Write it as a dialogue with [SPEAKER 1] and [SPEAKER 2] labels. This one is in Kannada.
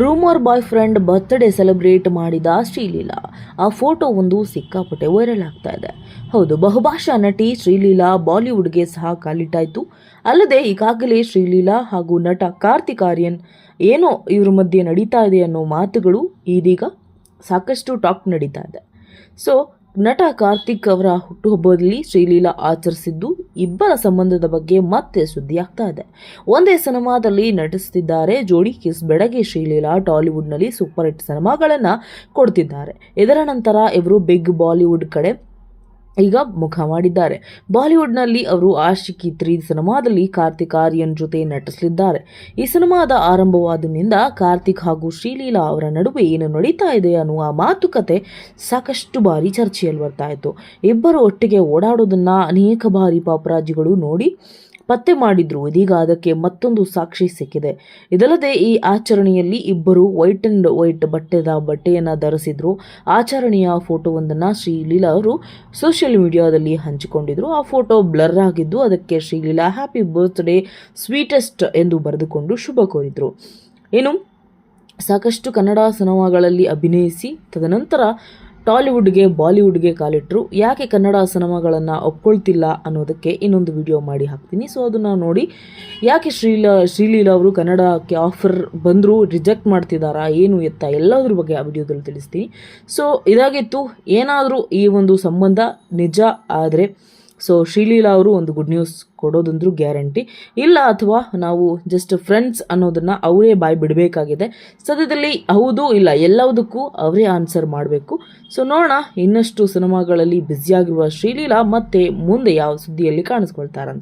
[SPEAKER 1] Rumour boy friend birthday celebrate ಮಾಡಿದ ಶ್ರೀಲೀಲಾ. ಆ ಫೋಟೋ ಒಂದು ಸಿಕ್ಕಾಪಟ್ಟೆ ವೈರಲ್ ಆಗ್ತಾ ಇದೆ. ಹೌದು, ಬಹುಭಾಷಾ ನಟಿ ಶ್ರೀಲೀಲಾ ಬಾಲಿವುಡ್ಗೆ ಸಹ ಕಾಲಿಟ್ಟಾಯಿತು. ಅಲ್ಲದೆ ಈಗಾಗಲೇ ಶ್ರೀಲೀಲಾ ಹಾಗೂ ನಟ ಕಾರ್ತಿಕ್ ಆರ್ಯನ್ ಏನೋ ಇವ್ರ ಮಧ್ಯೆ ನಡೀತಾ ಇದೆ ಅನ್ನೋ ಮಾತುಗಳು ಇದೀಗ ಸಾಕಷ್ಟು ಟಾಕ್ ನಡೀತಾ ಇದೆ. ಸೊ ನಟ ಕಾರ್ತಿಕ್ ಅವರ ಹುಟ್ಟುಹಬ್ಬದಲ್ಲಿ ಶ್ರೀಲೀಲಾ ಆಚರಿಸಿದ್ದು ಇಬ್ಬರ ಸಂಬಂಧದ ಬಗ್ಗೆ ಮತ್ತೆ ಸುದ್ದಿಯಾಗ್ತಾ ಇದೆ. ಒಂದೇ ಸಿನಿಮಾದಲ್ಲಿ ನಟಿಸುತ್ತಿದ್ದಾರೆ. ಜೋಡಿ ಕಿಸ್ ಬೆಡಗೆ ಶ್ರೀಲೀಲಾ ಟಾಲಿವುಡ್ನಲ್ಲಿ ಸೂಪರ್ ಹಿಟ್ ಸಿನಿಮಾಗಳನ್ನು ಕೊಡ್ತಿದ್ದಾರೆ. ಇದರ ನಂತರ ಇವರು ಬಿಗ್ ಬಾಲಿವುಡ್ ಕಡೆ ಈಗ ಮುಖ ಮಾಡಿದ್ದಾರೆ. ಬಾಲಿವುಡ್ನಲ್ಲಿ ಅವರು ಆಶಿಕಿ ತ್ರೀ ಸಿನಿಮಾದಲ್ಲಿ ಕಾರ್ತಿಕ್ ಆರ್ಯನ್ ಜೊತೆ ನಟಿಸಲಿದ್ದಾರೆ. ಈ ಸಿನಿಮಾದ ಆರಂಭವಾದಿನಿಂದ ಕಾರ್ತಿಕ್ ಹಾಗೂ ಶ್ರೀಲೀಲಾ ಅವರ ನಡುವೆ ಏನು ನಡೀತಾ ಇದೆ ಅನ್ನುವ ಮಾತುಕತೆ ಸಾಕಷ್ಟು ಬಾರಿ ಚರ್ಚೆಯಲ್ಲಿ ಬರ್ತಾ ಇತ್ತು. ಇಬ್ಬರು ಒಟ್ಟಿಗೆ ಓಡಾಡೋದನ್ನ ಅನೇಕ ಬಾರಿ ಪಾಪರಾಜಿಗಳು ನೋಡಿ ಪತ್ತೆ ಮಾಡಿದ್ರು. ಇದೀಗ ಅದಕ್ಕೆ ಮತ್ತೊಂದು ಸಾಕ್ಷಿ ಸಿಕ್ಕಿದೆ. ಇದಲ್ಲದೆ ಈ ಆಚರಣೆಯಲ್ಲಿ ಇಬ್ಬರು ವೈಟ್ ಅಂಡ್ ವೈಟ್ ಬಟ್ಟೆದ ಬಟ್ಟೆಯನ್ನು ಧರಿಸಿದ್ರು. ಆಚರಣೆಯ ಫೋಟೋವೊಂದನ್ನು ಶ್ರೀಲೀಲಾ ಅವರು ಸೋಷಿಯಲ್ ಮೀಡಿಯಾದಲ್ಲಿ ಹಂಚಿಕೊಂಡಿದ್ರು. ಆ ಫೋಟೋ ಬ್ಲರ್ ಆಗಿದ್ದು ಅದಕ್ಕೆ ಶ್ರೀಲೀಲಾ ಹ್ಯಾಪಿ ಬರ್ತ್ಡೇ ಸ್ವೀಟೆಸ್ಟ್ ಎಂದು ಬರೆದುಕೊಂಡು ಶುಭ ಕೋರಿದ್ರು. ಏನು ಸಾಕಷ್ಟು ಕನ್ನಡ ಸಿನಿಮಾಗಳಲ್ಲಿ ಅಭಿನಯಿಸಿ ತದನಂತರ ಟಾಲಿವುಡ್ಗೆ, ಬಾಲಿವುಡ್ಗೆ ಕಾಲಿಟ್ಟರು ಯಾಕೆ ಕನ್ನಡ ಸಿನಿಮಾಗಳನ್ನು ಒಪ್ಕೊಳ್ತಿಲ್ಲ ಅನ್ನೋದಕ್ಕೆ ಇನ್ನೊಂದು ವಿಡಿಯೋ ಮಾಡಿ ಹಾಕ್ತೀನಿ. ಸೊ ಅದನ್ನು ನೋಡಿ ಯಾಕೆ ಶ್ರೀಲಾ, ಶ್ರೀಲೀಲಾ ಅವರು ಕನ್ನಡಕ್ಕೆ ಆಫರ್ ಬಂದರೂ, ರಿಜೆಕ್ಟ್ ಮಾಡ್ತಿದ್ದಾರಾ ಏನು ಎತ್ತ ಎಲ್ಲದ್ರ ಬಗ್ಗೆ ಆ ವಿಡಿಯೋದಲ್ಲಿ ತಿಳಿಸ್ತೀನಿ. ಸೊ ಇದಾಗಿತ್ತು. ಏನಾದರೂ ಈ ಒಂದು ಸಂಬಂಧ ನಿಜ ಆದರೆ ಸೊ ಶ್ರೀಲೀಲಾ ಅವರು ಒಂದು ಗುಡ್ ನ್ಯೂಸ್ ಕೊಡೋದಂದ್ರೂ ಗ್ಯಾರಂಟಿ ಇಲ್ಲ ಅಥವಾ ನಾವು ಜಸ್ಟ್ ಫ್ರೆಂಡ್ಸ್ ಅನ್ನೋದನ್ನು ಅವರೇ ಬಾಯಿ ಬಿಡಬೇಕಾಗಿದೆ. ಸದ್ಯದಲ್ಲಿ ಹೌದು ಇಲ್ಲ, ಎಲ್ಲದಕ್ಕೂ ಅವರೇ ಆನ್ಸರ್ ಮಾಡಬೇಕು. ಸೊ ನೋಡೋಣ, ಇನ್ನಷ್ಟು ಸಿನಿಮಾಗಳಲ್ಲಿ ಬ್ಯುಸಿಯಾಗಿರುವ ಶ್ರೀಲೀಲಾ ಮತ್ತೆ ಮುಂದೆ ಯಾವ ಸುದ್ದಿಯಲ್ಲಿ ಕಾಣಿಸ್ಕೊಳ್ತಾರಂತ.